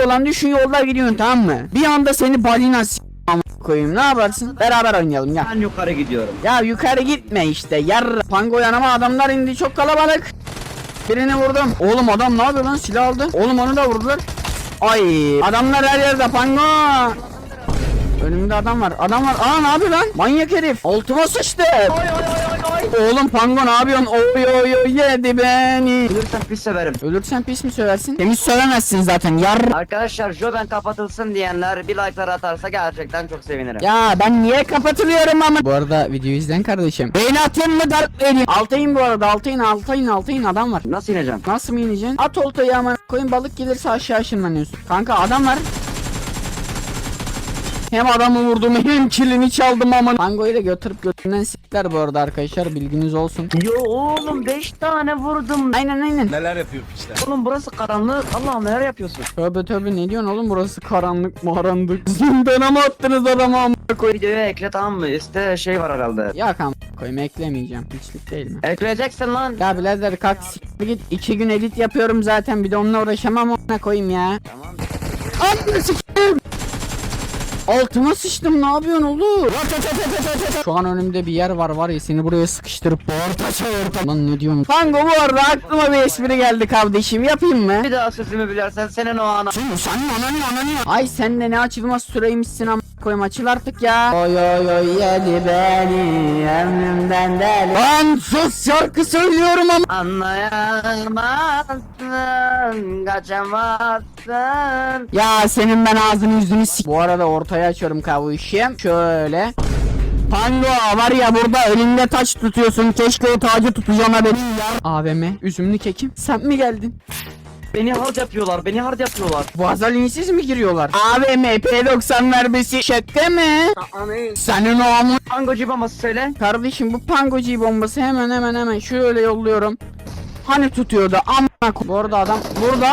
Pango lan düşün yolda gidiyorsun tamam mı? Bir anda seni balina koyayım ne yaparsın? Beraber oynayalım gel. Ben yukarı gidiyorum. Ya yukarı gitme işte yar. Pango yanıma adamlar indi çok kalabalık. Birini vurdum. Oğlum adam ne yapıyor lan silah aldı. Oğlum onu da vurdular. Ay adamlar her yerde Pango. Önümde adam var. Adam var. Aa ne yapıyor lan? Manyak herif. Altıma sıçtı. Oğlum Pango ne yapıyorsun? Oy oy oy yedi beni. Ölürsem pis severim. Ölürsen pis mi söversin? Temiz söylemezsin zaten yar. Arkadaşlar Joben kapatılsın diyenler bir like'lar atarsa gerçekten çok sevinirim. Ya ben niye kapatılıyorum ama? Bu arada videoyu izleyen kardeşim. Beğeni atayım mı darp vereyim? Altayın bu arada altayın altayın altayın adam var. Nasıl ineceğim? Nasıl mı ineceksin? At oltayı ama koyun balık gelirse aşağı ışınlanıyorsun. Kanka adam var. Hem adamı vurdum hem kilini çaldım ama. Tango'yu da götürüp götünden sikler bu arada arkadaşlar bilginiz olsun. Yo oğlum 5 tane vurdum. Aynen aynen. Neler yapıyor piçler? Oğlum burası karanlık. Allah'ım neler yapıyorsun? Tövbe tövbe ne diyorsun oğlum burası karanlık maranlık. Zindana mı attınız adamı amına koy. Videoya ekle tamam mı? Üstte şey var herhalde. Ya kan koyayım eklemeyeceğim. Hiçlik değil mi? Ekleyeceksin lan. Ya birader kalk siktir git. iki gün edit yapıyorum zaten bir de onunla uğraşamam ona koyayım ya. Tamam. Amına sikeyim. Altıma sıçtım ne yapıyorsun oğlum? Şu an önümde bir yer var var ya seni buraya sıkıştırıp orta çağırta. Lan ne diyorsun? Tango bu arada aklıma bir espri geldi kardeşim yapayım mı? Bir daha sözümü bilersen senin o ana. Sen sen ananı ananı Ay sen de ne açılmaz süreymişsin ama koyayım açıl artık ya. Oy oy oy yedi beni ömrümden deli. Lan sus şarkı söylüyorum ama. Anlayamazsın, kaçamazsın. Ya senin ben ağzını yüzünü sik. Bu arada ortaya açıyorum kavuşum. Şöyle. Pango var ya burada elinde taç tutuyorsun. Keşke o tacı tutacağına benim yar. AVM üzümlü kekim. Sen mi geldin? Beni hard yapıyorlar, beni hard yapıyorlar. Vazalinsiz mi giriyorlar? AVM P90 verbesi şaka mı? Senin o amın. Tango cibaması söyle. Kardeşim bu pangoci bombası hemen hemen hemen şöyle yolluyorum. Hani tutuyordu ko- Bu arada adam burada.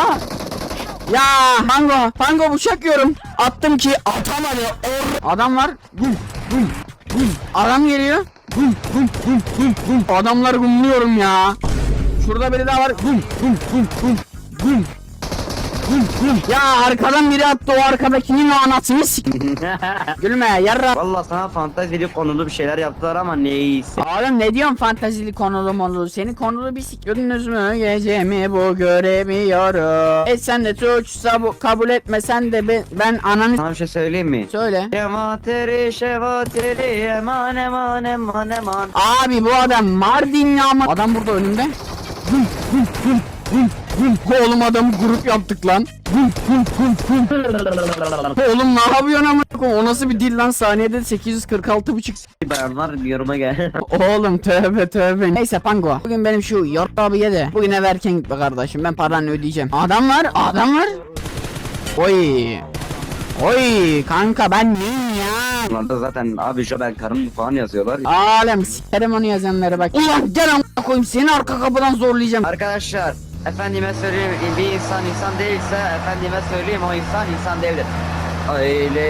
Ya pango pango bıçak yiyorum. Attım ki atamadı. Or. Adam var. Gum, gum, gum. Adam geliyor. Gum, gum, gum, gum, gum. Adamları gumluyorum ya. Şurada biri daha var. Gum, gum, gum, gum, gum. Gum, gum. Ya arkadan biri attı o arkadakinin o anasını sik. Gülme yarra. Valla sana fantezili konulu bir şeyler yaptılar ama neyse. Oğlum ne diyorsun fantazili konulu monulu? Seni konulu bir sik. Gördünüz mü gecemi bu göremiyorum. E sen de suçsa bu kabul etmesen de ben, ben ananı Sana bir şey söyleyeyim mi? söyle. Şevateri şevateri eman eman eman eman. Abi bu adam Mardinli ama. Adam burada önümde. Hım, hım, hım, hım, hım. Oğlum adamı grup yaptık lan. Hım, hım, hım, hım. Oğlum ne yapıyorsun amına koyayım? O nasıl bir dil lan saniyede 846 buçuk Bayanlar yoruma gel. Oğlum tövbe tövbe. Neyse Pango. Bugün benim şu yor abi yedi. Bugün ev erken gitme kardeşim. Ben paranı ödeyeceğim. Adam var. Adam var. Oy. Oy kanka ben neyim ya? Bunlarda zaten abi Joben karım falan yazıyorlar. Alem sikerim onu yazanlara bak. Ulan gel amına koyayım seni arka kapıdan zorlayacağım. Arkadaşlar efendime söyleyeyim bir insan insan değilse efendime söyleyeyim o insan insan değildir. Öyle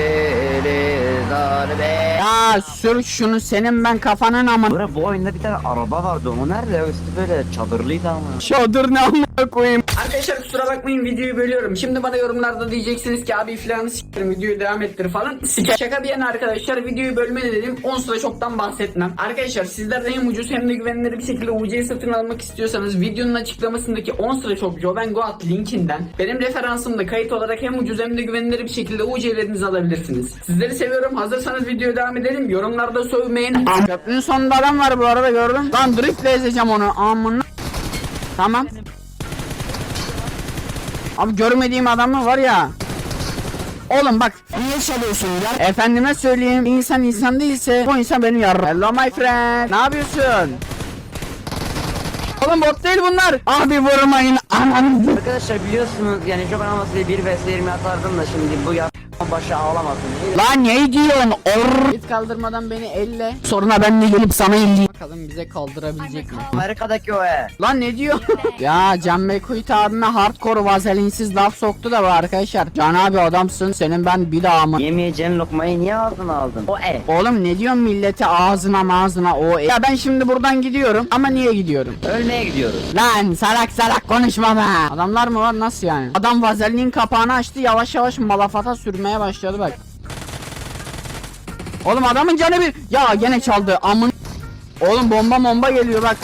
öyle darbe. Ya sür şunu senin ben kafanın ama. Bura bu oyunda bir tane araba vardı o nerede? Üstü böyle çadırlıydı ama. Çadır ne amına koyayım. Arkadaşlar kusura bakmayın videoyu bölüyorum. Şimdi bana yorumlarda diyeceksiniz ki abi filanı sikerim videoyu devam ettir falan. Siker. Şaka bir yana arkadaşlar videoyu bölme de dedim. 10 sıra çoktan bahsetmem. Arkadaşlar sizler de hem ucuz hem de güvenilir bir şekilde UC'yi satın almak istiyorsanız videonun açıklamasındaki 10 sıra çok Joven Goat linkinden benim referansımda kayıt olarak hem ucuz hem de güvenilir bir şekilde UC'lerinizi alabilirsiniz. Sizleri seviyorum. Hazırsanız videoya devam edelim. Yorumlarda sövmeyin. Köprünün sonunda adam var bu arada gördüm. Lan driftle ezeceğim onu. Amına. Tamam. Abi görmediğim adamı var ya. Oğlum bak niye çalıyorsun ya? Efendime söyleyeyim insan insan değilse bu insan benim yarım. Hello my friend. Ne yapıyorsun? Oğlum bot değil bunlar. Abi vurmayın ananızı. Arkadaşlar biliyorsunuz yani Joben olmasa diye 1 vs 20 atardım da şimdi bu ya başı ağlamasın. Lan ne diyorsun? Or. Git kaldırmadan beni elle. Sonra ben de gelip sana elleyeyim. Bakalım bize kaldırabilecek mi? Amerika'daki o e. Lan ne diyor? ya Can Bekuyt abime hardcore vazelinsiz laf soktu da bu arkadaşlar. Can abi adamsın senin ben bir daha mı? Yemeyeceğin lokmayı niye ağzına aldın? O e. Oğlum ne diyorsun millete ağzına mağzına o Ya ben şimdi buradan gidiyorum ama niye gidiyorum? Ölmeye gidiyoruz. Lan salak salak konuşma be. Adamlar mı var nasıl yani? Adam vazelinin kapağını açtı yavaş yavaş malafata sürmeye başladı bak. Oğlum adamın canı bir... Ya gene çaldı amın... Oğlum bomba bomba geliyor bak.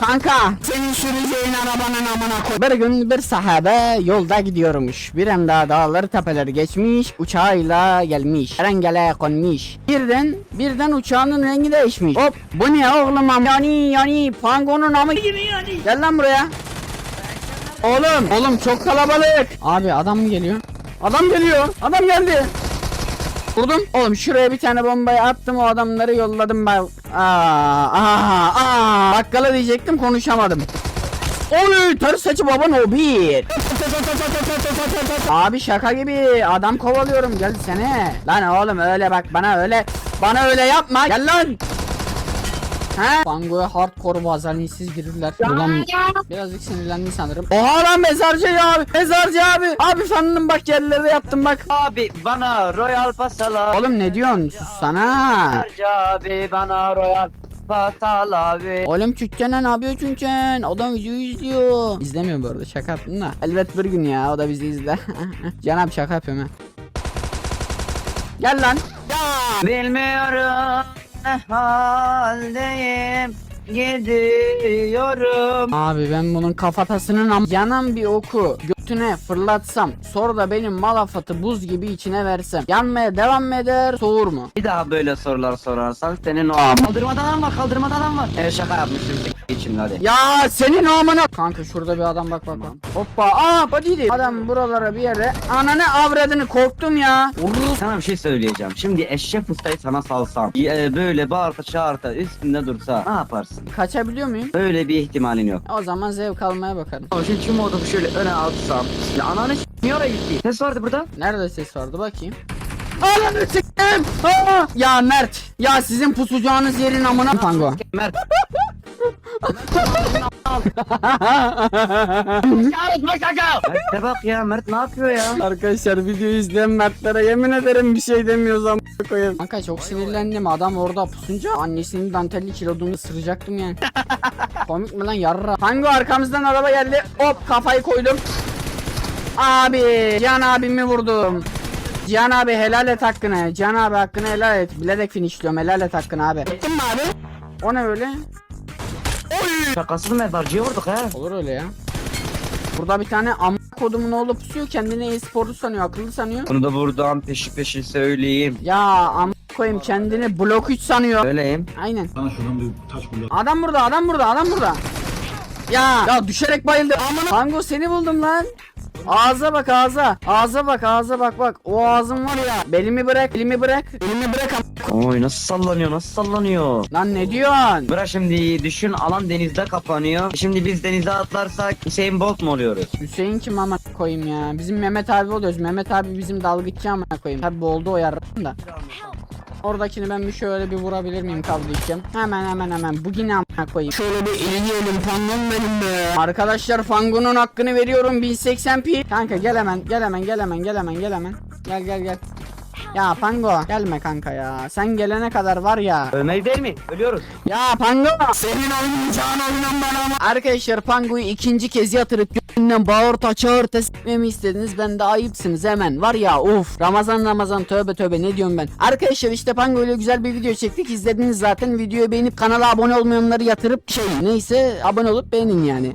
Kanka senin süreceğin arabanın amına koy. Bir gün bir sahabe yolda gidiyormuş. Bir anda dağları tepeleri geçmiş. Uçağıyla gelmiş. Rengele konmuş. Birden birden uçağının rengi değişmiş. Hop bu ne oğlum am? Yani yani pangonun amı. Gel lan buraya. Oğlum oğlum çok kalabalık. Abi adam mı geliyor? Adam geliyor. Adam geldi. Vurdum. Oğlum şuraya bir tane bombayı attım o adamları yolladım ben. Aa, aa, aa. Bakkala diyecektim konuşamadım. Oy ters saçı baban o bir. Abi şaka gibi adam kovalıyorum gelsene. Lan oğlum öyle bak bana öyle bana öyle yapma. Gel lan. Bango'ya hardcore vazalinsiz girirler. Ulan birazcık sinirlendi sanırım. Oha lan mezarcı abi. Mezarcı abi. Abi sandım bak yerlere yattım bak. Abi bana Royal Pasala. Oğlum ne diyorsun? Sussana. Abi bana Royal Pasala abi. Oğlum Çükken ne yapıyor Çükken? Adam videoyu izliyor. İzlemiyor bu arada şaka yaptım da. Elbet bir gün ya o da bizi izler. Can abi şaka yapıyorum ha. Gel lan. Ya. Bilmiyorum ne haldeyim. Gidiyorum. Abi ben bunun kafatasının am yanan bir oku götüne fırlatsam sonra da benim malafatı buz gibi içine versem yanmaya devam mı eder soğur mu? Bir daha böyle sorular sorarsan senin o kaldırmadan adam var kaldırmadan adam var. Evet şaka yapmıştım için hadi. Ya senin amına Kanka şurada bir adam bak bak bak. Hoppa aa badiydi. Adam buralara bir yere ananı avradını korktum ya. Vururuz. Sana bir şey söyleyeceğim. Şimdi eşek ustayı sana salsam. e, böyle bağırta çağırta üstünde dursa ne yaparsın? Kaçabiliyor muyum? Böyle bir ihtimalin yok. O zaman zevk almaya bakarım. Ama şimdi şu modu şöyle öne atsam. Ya ananı s- niye oraya gitti? Ses vardı burada. Nerede ses vardı bakayım. Ananı s**tim. Aa! Ya Mert. Ya sizin pusucağınız yerin amına tango. Mert. Mert'e bak ya Mert ne yapıyor ya? Arkadaşlar videoyu izleyen Mertlere yemin ederim bir şey demiyoruz ama koyayım. Kanka çok sinirlendim adam orada pusunca annesinin dantelli kilodunu ısıracaktım yani. Komik mi lan yarra? Hangi arkamızdan araba geldi? Hop kafayı koydum. Abi Cihan abimi vurdum. Cihan abi helal et hakkını. Cihan abi hakkını helal et. Bilerek finishliyorum helal et hakkını abi. Ettin mi abi? O ne öyle? Şakasını mezarcıya vurduk ha. Olur öyle ya. Burada bir tane am kodumun oğlu pusuyor kendini e-sporcu sanıyor akıllı sanıyor. Bunu da buradan peşi peşi söyleyeyim. Ya am koyayım kendini blok 3 sanıyor. Öyleyim. Aynen. Bana şuradan bir taş bul. Adam burada adam burada adam burada. Ya ya düşerek bayıldı. Aman Tango seni buldum lan. Ağza bak ağza. Ağza bak ağza bak bak. O ağzın var ya. Belimi bırak belimi bırak. Belimi bırak. Oy nasıl sallanıyor nasıl sallanıyor. Lan ne diyorsun? Bırak şimdi düşün alan denizde kapanıyor. Şimdi biz denize atlarsak Hüseyin Bolt mu oluyoruz? Hüseyin kim ama koyayım ya. Bizim Mehmet abi oluyoruz. Mehmet abi bizim dalgıççı ama koyayım. Tabi oldu o yarım da. Oradakini ben bir şöyle bir vurabilir miyim kavlayacağım? Hemen hemen hemen. Bugün amına koyayım. Şöyle bir eleyelim fangon benim be. Arkadaşlar fangonun hakkını veriyorum 1080p. Kanka gel hemen gel hemen gel hemen gel hemen gel hemen. Gel gel gel. Ya Pango gelme kanka ya. Sen gelene kadar var ya. Ölmeyiz değil mi? Ölüyoruz. Ya Pango senin oynayacağın oyunun bana ama. Arkadaşlar Pango'yu ikinci kez yatırıp göğünden bağırta çağırta s**memi istediniz. Ben de ayıpsınız hemen. Var ya of Ramazan Ramazan tövbe tövbe ne diyorum ben. Arkadaşlar işte Pango ile güzel bir video çektik. İzlediniz zaten. Videoyu beğenip kanala abone olmayanları yatırıp şey neyse abone olup beğenin yani.